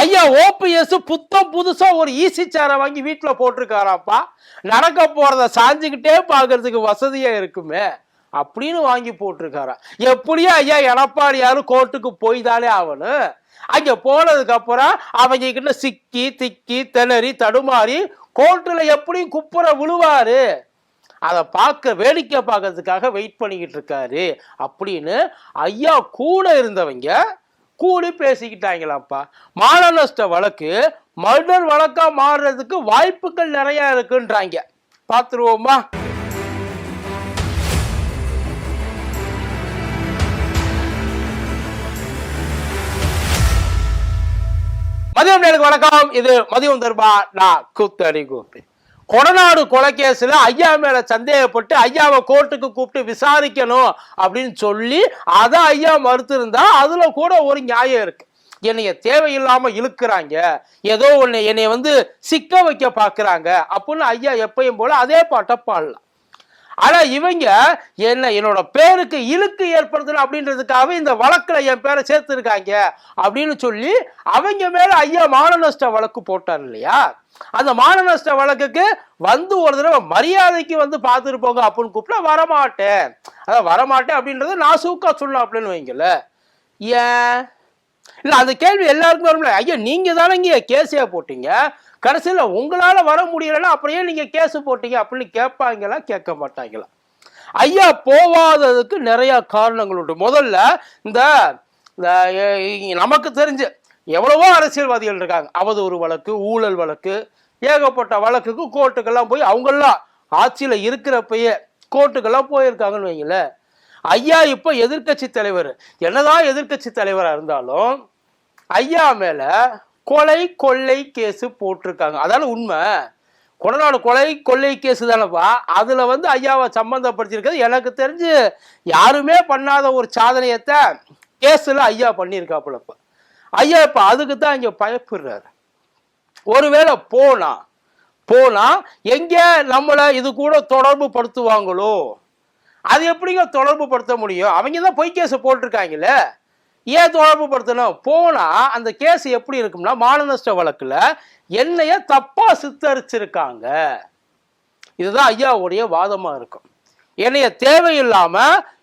ஐயா ஓபிஎஸ் புத்தம் புதுசா ஒரு ஈசி சேரை வாங்கி வீட்டுல போட்டிருக்காராப்பா. நடக்க போறத சாஞ்சுக்கிட்டே பாக்குறதுக்கு வசதியா இருக்குமே அப்படின்னு வாங்கி போட்டிருக்காரா. எப்படியும் ஐயா எடப்பாடியாரும் கோர்ட்டுக்கு போய் தானே ஆகணும். அங்க போனதுக்கு அப்புறம் அவங்க கிட்ட சிக்கி திக்கி திணறி தடுமாறி கோர்ட்டுல எப்படியும் குப்புற விழுவாரு. அதை பார்க்க வேடிக்கை பார்க்கறதுக்காக வெயிட் பண்ணிக்கிட்டு இருக்காரு. அப்படின்னு ஐயா கூட இருந்தவங்க கூடி பேசிக்கிட்டாங்களாப்பா. மான நஷ்ட வழக்கு மர்டர் வழக்காக மாறுறதுக்கு வாய்ப்புகள் நிறையா இருக்குன்றாங்க. பார்த்துருவோமா மதியம் நேருக்கு வணக்கம். இது மதியம் தர்பா நான் கூத்தடி கூப்பி கொடநாடு கொலைகேஸ்ல ஐயா மேலே சந்தேகப்பட்டு ஐயாவை கோர்ட்டுக்கு கூப்பிட்டு விசாரிக்கணும் அப்படின்னு சொல்லி அதை ஐயா மறுத்திருந்தா அதில் கூட ஒரு நியாயம் இருக்கு. என்னைய தேவையில்லாமல் இழுக்கிறாங்க. ஏதோ ஒன்று என்னை வந்து சிக்க வைக்க பார்க்குறாங்க அப்படின்னு ஐயா எப்பயும் போல அதே பாட்டை பாடலாம். ஆனால் இவங்க என்ன என்னோட பேருக்கு இழுக்கு ஏற்படுத்தணும் அப்படின்றதுக்காக இந்த வழக்கில் என் பேரை சேர்த்துருக்காங்க அப்படின்னு சொல்லி அவங்க மேலே ஐயா மான நஷ்ட வழக்கு போட்டார் இல்லையா? அந்த மான நஷ்ட வழக்குக்கு வந்து ஒரு தடவை மரியாதைக்கு வந்து பார்த்துட்டு போங்க அப்படின்னு கூப்பிட்டா வரமாட்டேன். அதான் வரமாட்டேன் அப்படின்றத நான் சூக்கா சொல்லலாம் அப்படின்னு வைங்கல ஏன்? இல்லை அந்த கேள்வி எல்லாருக்கும் வரும்ல. ஐயா நீங்கள் தானே இங்கே கேஸே போட்டீங்க. கடைசியில் உங்களால் வர முடியலன்னா அப்படியே நீங்கள் கேஸு போட்டீங்க அப்படின்னு கேட்பாங்களா கேட்க மாட்டாங்களா? ஐயா போவாததுக்கு நிறையா காரணங்கள் உண்டு. முதல்ல இந்த இந்த, நமக்கு தெரிஞ்சு எவ்வளவோ அரசியல்வாதிகள் இருக்காங்க. அவதூறு வழக்கு ஊழல் வழக்கு ஏகப்பட்ட வழக்குக்கு கோர்ட்டுக்கெல்லாம் போய் அவங்கெல்லாம் ஆட்சியில் இருக்கிறப்பயே கோர்ட்டுக்கெல்லாம் போயிருக்காங்கன்னு வைங்களேன். ஐயா இப்போ எதிர்க்கட்சி தலைவர். என்னதான் எதிர்க்கட்சி தலைவராக இருந்தாலும் ஐயா மேலே கொலை கொள்ளை கேஸ் போட்டிருக்காங்க. அதால உண்மை. கொடநாடு கொலை கொள்ளை கேஸு தானப்பா. அதில் வந்து ஐயாவை சம்மந்தப்படுத்தியிருக்கிறது எனக்கு தெரிஞ்சு யாருமே பண்ணாத ஒரு சாதனையத்தை கேஸில் ஐயா பண்ணியிருக்காப்புலப்ப. ஐயா இப்ப அதுக்கு தான் இங்க பயப்படுறாரு. ஒருவேளை போனா போனா எங்க நம்மளை இது கூட தொடர்பு படுத்துவாங்களோ? அது எப்படிங்க தொடர்பு படுத்த முடியும்? அவங்க தான் பொய் கேஸ் போட்டிருக்காங்களே. ஏன் தொடர்பு படுத்தணும்? போனா அந்த கேஸ் எப்படி இருக்கும்னா மானநஷ்ட வழக்கில் வழக்குல என்னைய தப்பா சித்தரிச்சிருக்காங்க. இதுதான் ஐயாவுடைய வாதமா இருக்கும். என்னைய தேவையில்லாம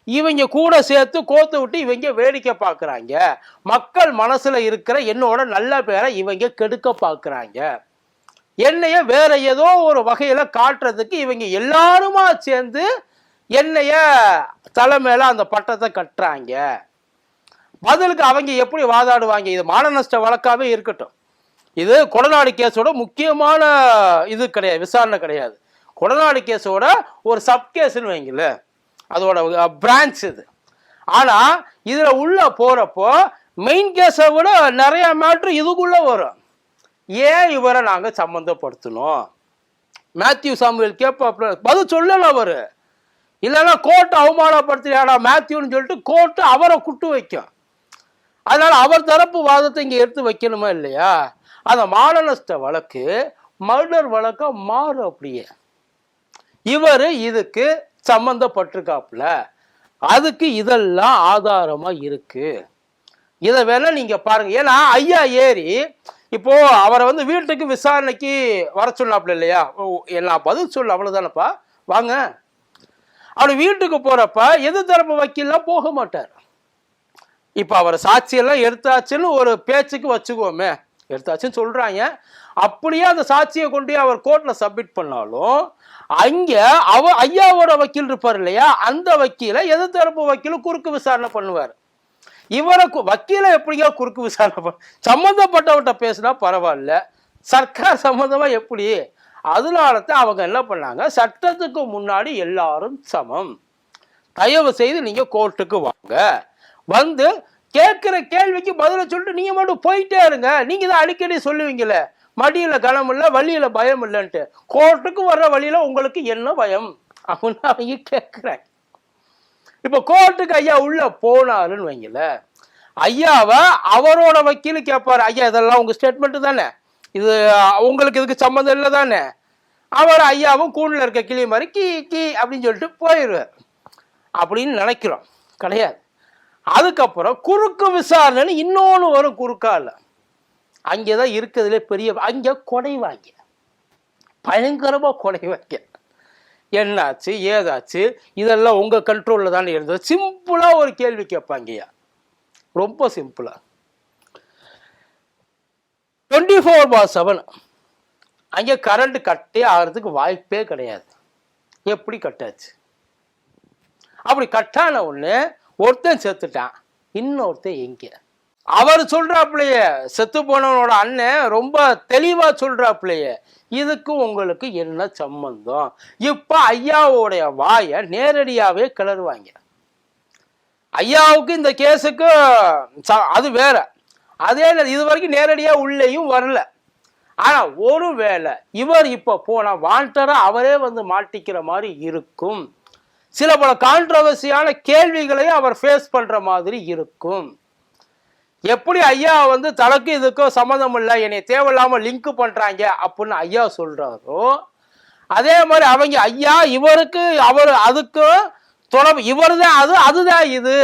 இவங்க கூட சேர்த்து கோத்து விட்டு இவங்க வேடிக்கை பார்க்குறாங்க. மக்கள் மனசில் இருக்கிற என்னோட நல்ல பேரை இவங்க கெடுக்க பார்க்குறாங்க. என்னைய வேற ஏதோ ஒரு வகையில் காட்டுறதுக்கு இவங்க எல்லாருமா சேர்ந்து என்னைய தலை மேலே அந்த பட்டத்தை கட்டுறாங்க. பதிலுக்கு அவங்க எப்படி வாதாடுவாங்க? இது மான நஷ்ட வழக்காகவே இருக்கட்டும். இது கொடநாடு கேஸோட முக்கியமான இது கிடையாது விசாரணை கிடையாது. கொடநாடு கேஸோட ஒரு சப் கேஸ்ன்னு வைங்கள அதோட பிரான்ச் இது. ஆனால் இதில் உள்ள போகிறப்போ மெயின் கேஸை விட நிறைய மேட்ரு இதுக்குள்ளே வரும். ஏன் இவரை நாங்கள் சம்மந்தப்படுத்தணும் மேத்யூ சாமுவேல் கேட்பாப்புல பதில் சொல்லலை அவர். இல்லைன்னா கோர்ட் அவமானப்படுத்துறியாடா மேத்யூன்னு சொல்லிட்டு கோர்ட்டு அவரை குட்டு வைக்கும். அதனால் அவர் தரப்பு வாதத்தை இங்கே எடுத்து வைக்கணுமா இல்லையா? அந்த மான வழக்கு மர்டர் வழக்கம் மாறும் அப்படியே. இவர் இதுக்கு சம்மந்தப்பட்டிருக்காப்புல அதுக்கு இதெல்லாம் ஆதாரமாக இருக்கு. இதை வேணா நீங்கள் பாருங்கள் ஏன்னா ஐயா ஏறி இப்போ அவரை வந்து வீட்டுக்கு விசாரணைக்கு வர சொன்னாப்புல இல்லையா? ஓ, நான் பதில் சொல்ல அவ்வளோதானப்பா வாங்க. அவர் வீட்டுக்கு போகிறப்ப எது தரப்பு வக்கீல்லாம் போக மாட்டார். இப்போ அவர் சாட்சியெல்லாம் எடுத்தாச்சுன்னு ஒரு பேச்சுக்கு வச்சுக்குவோமே எடுத்தாச்சுன்னு சொல்றாங்க. அப்படியே அந்த சாட்சியை கொண்டு அவர் கோர்ட்ல சப்மிட் பண்ணாலும் அங்க அவ ஐயாவோட வக்கீல் இருப்பார் இல்லையா? அந்த வக்கீலை எதிர்த்தரப்பு தரப்பு வக்கீலும் குறுக்கு விசாரணை பண்ணுவார். இவரை வக்கீலை எப்படிங்க குறுக்கு விசாரணை பண்ண சம்மந்தப்பட்டவர்கிட்ட பேசினா பரவாயில்ல. சர்க்கார் சம்மந்தமா எப்படி? அதனால தான் அவங்க என்ன பண்ணாங்க? சட்டத்துக்கு முன்னாடி எல்லாரும் சமம். தயவு செய்து நீங்க கோர்ட்டுக்கு வாங்க. வந்து கேட்குற கேள்விக்கு பதில சொல்லிட்டு நீங்க மட்டும் போயிட்டே இருங்க. நீங்க தான் அடிக்கடி சொல்லுவீங்களே மடியில கனம் இல்லை வழியில பயம் இல்லைன்ட்டு. கோர்ட்டுக்கு வர்ற வழியில உங்களுக்கு என்ன பயம்? அப்படின்னு அவங்க கேட்குறாங்க. இப்போ கோர்ட்டுக்கு ஐயா உள்ள போனாருன்னு வைங்கள ஐயாவை அவரோட வக்கீல் கேட்பாரு ஐயா இதெல்லாம் உங்க ஸ்டேட்மெண்ட் தானே? இது உங்களுக்கு இதுக்கு சம்மந்தம் இல்லை தானே? அவர் ஐயாவும் கூண்டில் இருக்க கிளி மாதிரி கீ கீ அப்படின்னு சொல்லிட்டு போயிடுவார் அப்படின்னு நினைக்கிறோம். கிடையாது. அதுக்கப்புறம் குறுக்கு விசாரணைன்னு இன்னொன்று வரும் குறுக்கால. அங்கேதான் இருக்கிறதுலே பெரிய அங்கே கொடைவாங்க பயங்கரமாக கொடைவாங்க என்னாச்சு ஏதாச்சு இதெல்லாம் உங்கள் கண்ட்ரோலில் தானே இருந்தது. சிம்பிளாக ஒரு கேள்வி கேட்பாங்கய்யா. ரொம்ப சிம்பிளாக டுவெண்ட்டி ஃபோர் பார் செவன் அங்கே கரண்ட் கட்டே ஆகிறதுக்கு வாய்ப்பே கிடையாது. எப்படி கட்டாச்சு? அப்படி கட்டான ஒன்று ஒருத்தன் செத்துட்டான் இன்னொருத்தன் எங்கே? அவர் சொல்றாப்புலையே செத்து போனவனோட அண்ணன் ரொம்ப தெளிவா சொல்றாப்புலையே இதுக்கு உங்களுக்கு என்ன சம்பந்தம்? இப்போ ஐயாவோடைய வாயை நேரடியாகவே கிளறுவாங்க. ஐயாவுக்கு இந்த கேஸுக்கு ச- அது வேற. அதே இது வரைக்கும் நேரடியாக உள்ளேயும் வரல. ஆனால் ஒருவேளை இவர் இப்போ போனால் வாண்டரா அவரே வந்து மாட்டிக்கிற மாதிரி இருக்கும். சில பல கான்ட்ரவர்சியான கேள்விகளையும் அவர் ஃபேஸ் பண்ணுற மாதிரி இருக்கும். எப்படி ஐயா வந்து தனக்கு இதுக்கும் சம்மந்தம் இல்லை என்னை தேவையில்லாமல் லிங்க் பண்ணுறாங்க அப்படின்னு ஐயா சொல்கிறாரோ அதே மாதிரி அவங்க ஐயா இவருக்கு அவர் அதுக்கும் தொடர்பு இவர் தான் அது அதுதான் இது.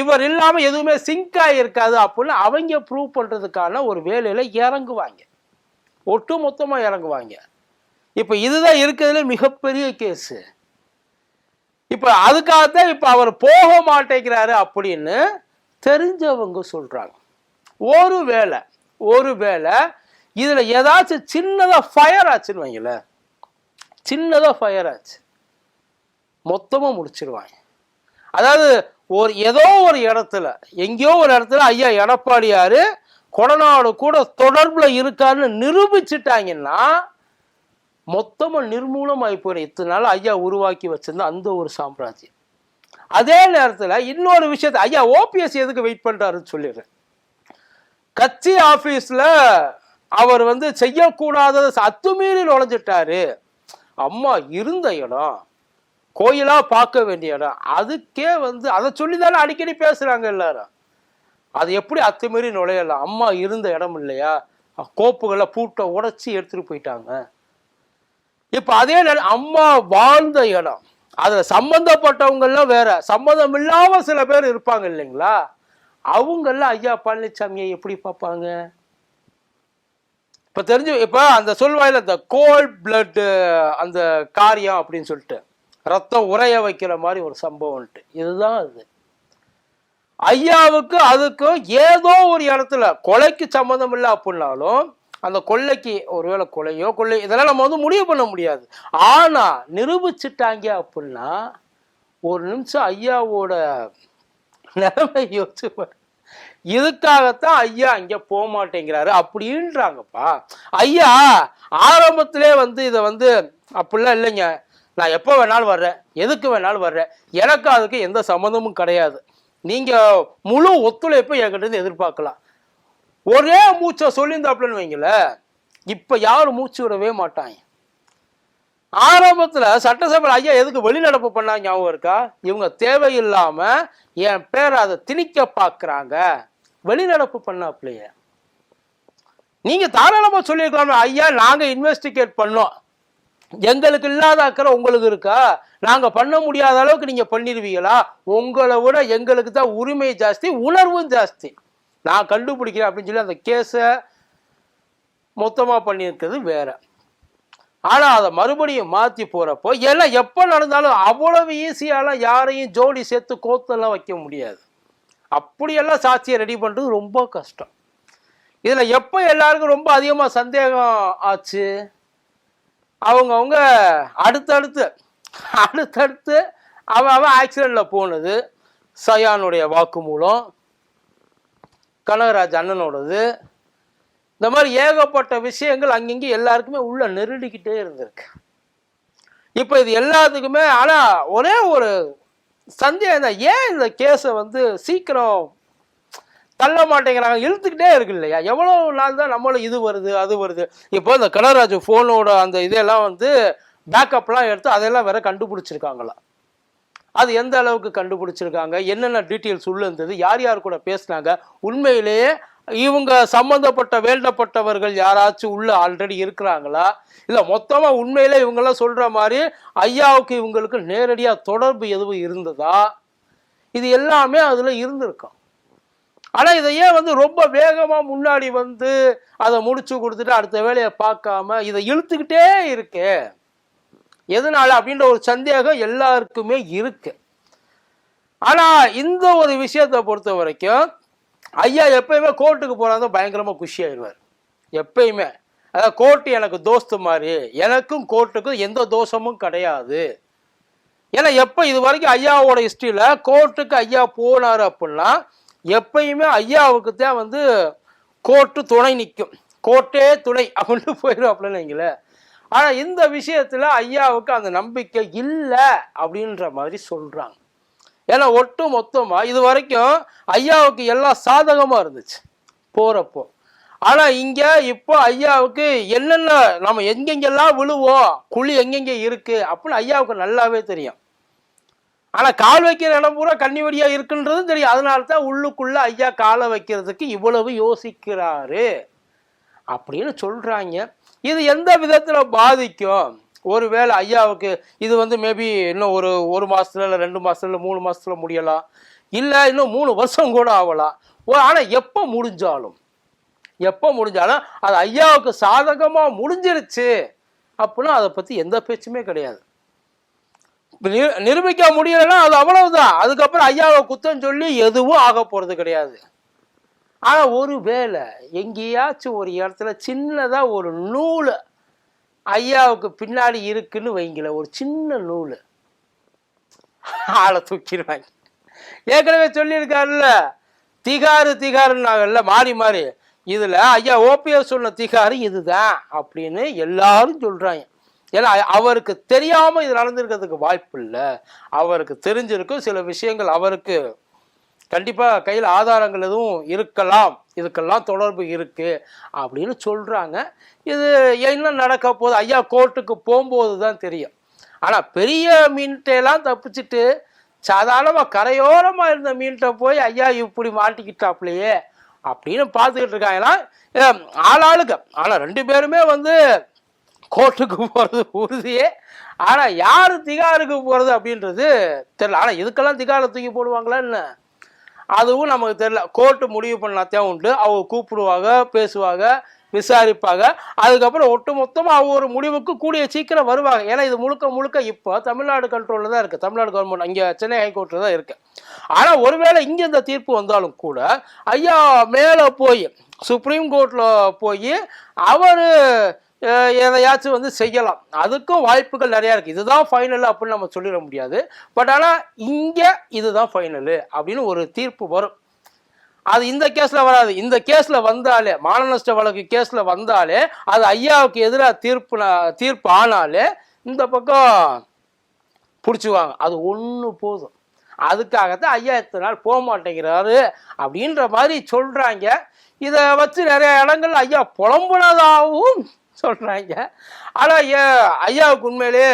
இவர் இல்லாமல் எதுவுமே சிங்க் ஆகிருக்காது அப்படின்னு அவங்க ப்ரூவ் பண்ணுறதுக்கான ஒரு வேலையில் இறங்குவாங்க. ஒட்டு மொத்தமாக இறங்குவாங்க. இப்போ இதுதான் இருக்கிறதுல மிகப்பெரிய கேஸு இப்ப அதுக்காகத்தான் இப்போ அவர் போக மாட்டேங்கிறாரு அப்படின்னு தெரிஞ்சவங்க சொல்கிறாங்க ஒரு வேளை ஒரு வேளை இதில் ஏதாச்சும் சின்னதாக ஃபயர் ஆச்சுன்னு வைங்களேன். சின்னதாக ஃபயர் ஆச்சு. மொத்தமாக முடிச்சிருவாங்க. அதாவது ஒரு ஏதோ ஒரு இடத்துல எங்கேயோ ஒரு இடத்துல ஐயா எடப்பாடியார் கொடநாடு கூட தொடர்பில் இருக்காருன்னு நிரூபிச்சிட்டாங்கன்னா மொத்தமா நிர்மூலமாகி போயிடும் இத்தனை நாள் ஐயா உருவாக்கி வச்சிருந்த அந்த ஒரு சாம்ராஜ்யம். அதே நேரத்தில் இன்னொரு விஷயத்தை ஐயா ஓபிஎஸ் எதுக்கு வெயிட் பண்ணுறாருன்னு சொல்லிடுறேன். கட்சி ஆஃபீஸில் அவர் வந்து செய்யக்கூடாததை அத்துமீறி நுழைஞ்சிட்டாரு. அம்மா இருந்த இடம் கோயிலாக பார்க்க வேண்டிய இடம் அதுக்கே வந்து அதை சொல்லி தானே அடிக்கடி பேசுகிறாங்க எல்லாரும். அது எப்படி அத்துமீறி நுழையலாம்? அம்மா இருந்த இடம் இல்லையா? கோப்புகளை பூட்டை உடச்சி எடுத்துகிட்டு போயிட்டாங்க. இப்போ அதே நேரம் அம்மா வாழ்ந்த இடம். அதில் சம்மந்தப்பட்டவங்கெல்லாம் வேற. சம்மந்தம் இல்லாமல் சில பேர் இருப்பாங்க இல்லைங்களா? அவங்கெல்லாம் ஐயா பழனிசாமியை எப்படி பார்ப்பாங்க? இப்போ தெரிஞ்சு இப்போ அந்த சொல்வாயில இந்த கோல்ட் பிளட்டு அந்த காரியம் அப்படின்னு சொல்லிட்டு ரத்தம் உறைய வைக்கிற மாதிரி ஒரு சம்பவம்ட்டு இதுதான் அது. ஐயாவுக்கு அதுக்கும் ஏதோ ஒரு இடத்துல கொலைக்கு சம்மந்தம் இல்லை அப்படின்னாலும் அந்த கொள்ளைக்கு ஒருவேளை கொலையோ கொள்ளை இதெல்லாம் நம்ம வந்து முடிவு பண்ண முடியாது. ஆனால் நிரூபிச்சிட்டாங்க அப்படின்னா ஒரு நிமிஷம் ஐயாவோட நிலைமை யோசிச்சு இதுக்காகத்தான் ஐயா அங்கே போக மாட்டேங்கிறாரு அப்படின்றாங்கப்பா. ஐயா ஆரம்பத்திலே வந்து இதை வந்து அப்படிலாம் இல்லைங்க. நான் எப்போ வேணாலும் வர்றேன். எதுக்கு வேணாலும் வர்றேன். எனக்கு அதுக்கு எந்த சம்மந்தமும் கிடையாது. நீங்கள் முழு ஒத்துழைப்பை என்கிட்ட இருந்து எதிர்பார்க்கலாம். ஒரே மூச்சை சொல்லியிருந்தாப்புலன்னு வைங்கள இப்ப யாரும் மூச்சு விடவே மாட்டாங்க. ஆரம்பத்தில் சட்டசபையில் ஐயா எதுக்கு வெளிநடப்பு பண்ணாங்க ஞாபகம் இருக்கா? இவங்க தேவையில்லாம என் பேரை அதை திணிக்க பார்க்குறாங்க. வெளிநடப்பு பண்ணாப்லையே நீங்க தாராளமா சொல்லியிருக்கலாமே ஐயா நாங்க இன்வெஸ்டிகேட் பண்ணோம். எங்களுக்கு இல்லாத அக்கறை உங்களுக்கு இருக்கா? நாங்க பண்ண முடியாத அளவுக்கு நீங்க பண்ணிடுவீங்களா உங்களை விட எங்களுக்கு தான் உரிமை ஜாஸ்தி உணர்வும் ஜாஸ்தி. நான் கண்டுபிடிக்கிறேன் அப்படின்னு சொல்லி அந்த கேஸை மொத்தமாக பண்ணியிருக்கிறது வேற. ஆனால் அதை மறுபடியும் மாற்றி போகிறப்போ எல்லாம் எப்போ நடந்தாலும் அவ்வளவு ஈஸியாலாம் யாரையும் ஜோடி சேர்த்து கோத்தெல்லாம் வைக்க முடியாது. அப்படியெல்லாம் சாட்சியை ரெடி பண்ணுறது ரொம்ப கஷ்டம். இதில் எப்போ எல்லாருக்கும் ரொம்ப அதிகமாக சந்தேகம் ஆச்சு? அவங்கவுங்க அடுத்தடுத்து அடுத்தடுத்து அவன் அவன் ஆக்சிடெண்ட்டில் போனது சயானுடைய வாக்குமூலம். கனகராஜ் அண்ணனோடது. இந்த மாதிரி ஏகப்பட்ட விஷயங்கள் அங்கங்கே எல்லாருக்குமே உள்ள நெருடிக்கிட்டே இருந்திருக்கு. இப்போ இது எல்லாத்துக்குமே ஆனால் ஒரே ஒரு சந்தேகம் தான் ஏன் இந்த கேஸை வந்து சீக்கிரம் தள்ள மாட்டேங்கிறாங்க? இழுத்துக்கிட்டே இருக்கு இல்லையா? எவ்வளோ நாள் தான் நம்மளும் இது வருது அது வருது. இப்போ இந்த கனகராஜ் ஃபோனோட அந்த இதெல்லாம் வந்து பேக்கப்லாம் எடுத்து அதெல்லாம் வேற கண்டுபிடிச்சிருக்காங்களா? அது எந்த அளவுக்கு கண்டுபிடிச்சிருக்காங்க? என்னென்ன டீட்டெயில்ஸ் உள்ளே இருந்தது? யார் யார் கூட பேசினாங்க? உண்மையிலேயே இவங்க சம்பந்தப்பட்ட வேண்டப்பட்டவர்கள் யாராச்சும் உள்ள ஆல்ரெடி இருக்கிறாங்களா? இல்ல மொத்தமா உண்மையிலே இவங்கெல்லாம் சொல்ற மாதிரி ஐயாவுக்கு இவங்களுக்கு நேரடியா தொடர்பு எதுவும் இருந்ததா? இது எல்லாமே அதுல இருந்திருக்கும். ஆனா இதை ஏன் வந்து ரொம்ப வேகமா முன்னாடி வந்து அதை முடிச்சு கொடுத்துட்டு அடுத்த வேலையை பார்க்காம இதை இழுத்துக்கிட்டே இருக்கேன் எதனால அப்படின்ற ஒரு சந்தேகம் எல்லாருக்குமே இருக்கு. ஆனால் இந்த ஒரு விஷயத்தை பொறுத்த வரைக்கும் ஐயா எப்பயுமே கோர்ட்டுக்கு போறாங்க பயங்கரமாக குஷி ஆயிடுவார் எப்பயுமே. அதாவது கோர்ட்டு எனக்கு தோஸ்து மாதிரி. எனக்கும் கோர்ட்டுக்கும் எந்த தோஷமும் கிடையாது. ஏன்னா எப்போ இது வரைக்கும் ஐயாவோட ஹிஸ்ட்ரியில் கோர்ட்டுக்கு ஐயா போனார் அப்படின்னா எப்பயுமே ஐயாவுக்கு தான் வந்து கோர்ட்டு துணை நிற்கும் கோர்ட்டே துணை அப்படின்னு போயிடும் அப்படின்னு வைங்களேன். ஆனால் இந்த விஷயத்தில் ஐயாவுக்கு அந்த நம்பிக்கை இல்லை அப்படின்ற மாதிரி சொல்கிறாங்க ஏன்னா ஒட்டு மொத்தமாக இது வரைக்கும் ஐயாவுக்கு எல்லாம் சாதகமாக இருந்துச்சு போகிறப்போ ஆனால் இங்கே இப்போ ஐயாவுக்கு என்னென்ன நம்ம எங்கெங்கெல்லாம் விழுவோம் குழி எங்கெங்கே இருக்குது அப்படின்னு ஐயாவுக்கு நல்லாவே தெரியும். ஆனால் கால் வைக்கிற இடம் பூரா கண்ணி வழியாக இருக்குன்றதும் தெரியும். அதனால தான் உள்ளுக்குள்ள ஐயா காலை வைக்கிறதுக்கு இவ்வளவு யோசிக்கிறாரு அப்படின்னு சொல்கிறாங்க இது எந்த விதத்தில் பாதிக்கும்? ஒருவேளை ஐயாவுக்கு இது வந்து மேபி இன்னும் ஒரு ஒரு மாதத்துல இல்லை ரெண்டு மாதத்துல இல்லை மூணு மாதத்துல முடியலாம். இல்லை இன்னும் மூணு வருஷம் கூட ஆகலாம். ஆனால் எப்போ முடிஞ்சாலும்? எப்போ முடிஞ்சாலும் அது ஐயாவுக்கு சாதகமாக முடிஞ்சிருச்சு அப்படின்னா அதை பற்றி எந்த பேச்சுமே கிடையாது. நிரூபிக்க முடியலைன்னா அது அவ்வளவுதான். அதுக்கப்புறம் ஐயாவை குத்தம் சொல்லி எதுவும் ஆக போகிறது கிடையாது. ஆனால் ஒரு வேளை எங்கேயாச்சும் ஒரு இடத்துல சின்னதாக ஒரு நூல் ஐயாவுக்கு பின்னாடி இருக்குன்னு வைங்கள ஒரு சின்ன நூல் ஆளை தூக்கிடுவாங்க. ஏற்கனவே சொல்லியிருக்காருல்ல திகாரு திகாருன்னாங்கல்ல மாறி மாறி. இதில் ஐயா ஓபிஎஸ் சொன்ன திகாரு இதுதான் அப்படின்னு எல்லாரும் சொல்கிறாங்க ஏன்னா அவருக்கு தெரியாமல் இது நடந்திருக்கிறதுக்கு வாய்ப்பு இல்லை. அவருக்கு தெரிஞ்சிருக்கும் சில விஷயங்கள் அவருக்கு கண்டிப்பாக கையில் ஆதாரங்கள் எதுவும் இருக்கலாம். இதுக்கெல்லாம் தொடர்பு இருக்குது அப்படின்னு சொல்கிறாங்க இது என்ன நடக்க போகுது? ஐயா கோர்ட்டுக்கு போகும்போது தான் தெரியும். ஆனால் பெரிய மீன்கிட்டையெல்லாம் தப்பிச்சிட்டு சாதாரணமாக கரையோரமாக இருந்த மீன்கிட்ட போய் ஐயா இப்படி மாட்டிக்கிட்டாப்லையே அப்படின்னு பார்த்துக்கிட்டு இருக்காங்கன்னா ஆளாளுக்கு ஆனால் ரெண்டு பேருமே வந்து கோர்ட்டுக்கு போகிறது உறுதியே. ஆனால் யார் திகாருக்கு போகிறது அப்படின்றது தெரியல. ஆனால் இதுக்கெல்லாம் திகாரில் தூக்கி போடுவாங்களா என்ன? அதுவும் நமக்கு தெரியல. கோர்ட்டு முடிவு பண்ணாதான் உண்டு. அவங்க கூப்பிடுவாங்க பேசுவாங்க விசாரிப்பாங்க. அதுக்கப்புறம் ஒட்டு மொத்தமாக அவங்க ஒரு முடிவுக்கு கூடிய சீக்கிரம் வருவாங்க. ஏன்னா இது முழுக்க முழுக்க இப்போ தமிழ்நாடு கண்ட்ரோலில் தான் இருக்குது தமிழ்நாடு கவர்மெண்ட் இங்கே சென்னை ஹைகோர்ட்டில் தான் இருக்குது ஆனால் ஒருவேளை இங்கே இந்த தீர்ப்பு வந்தாலும் கூட ஐயா மேலே போய் சுப்ரீம் கோர்ட்டில் போய் அவர் எதையாச்சும் வந்து செய்யலாம். அதுக்கும் வாய்ப்புகள் நிறையா இருக்குது இதுதான் ஃபைனல் அப்படின்னு நம்ம சொல்லிட முடியாது. பட் ஆனால் இங்கே இதுதான் ஃபைனலு அப்படின்னு ஒரு தீர்ப்பு வரும். அது இந்த கேஸில் வராது. இந்த கேஸில் வந்தாலே மான நஷ்ட வழக்கு கேஸில் வந்தாலே அது ஐயாவுக்கு எதிராக தீர்ப்பு தீர்ப்பு ஆனாலே இந்த பக்கம் பிடிச்சிவாங்க அது ஒன்று போதும். அதுக்காகத்தான் ஐயா இத்தனை நாள் போக மாட்டேங்கிறாரு அப்படின்ற மாதிரி சொல்கிறாங்க இதை வச்சு நிறைய இடங்கள் ஐயா புலம்புனதாகவும் சொல்கிறாங்க ஆனால் ஐயாவுக்கு உண்மையிலேயே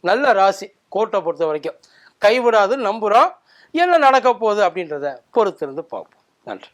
நல்ல ராசி கோட்டை பொறுத்த வரைக்கும். கைவிடாது நம்புகிறோம் என்ன நடக்க போகுது அப்படின்றத பொறுத்திருந்து பார்ப்போம். நன்றி.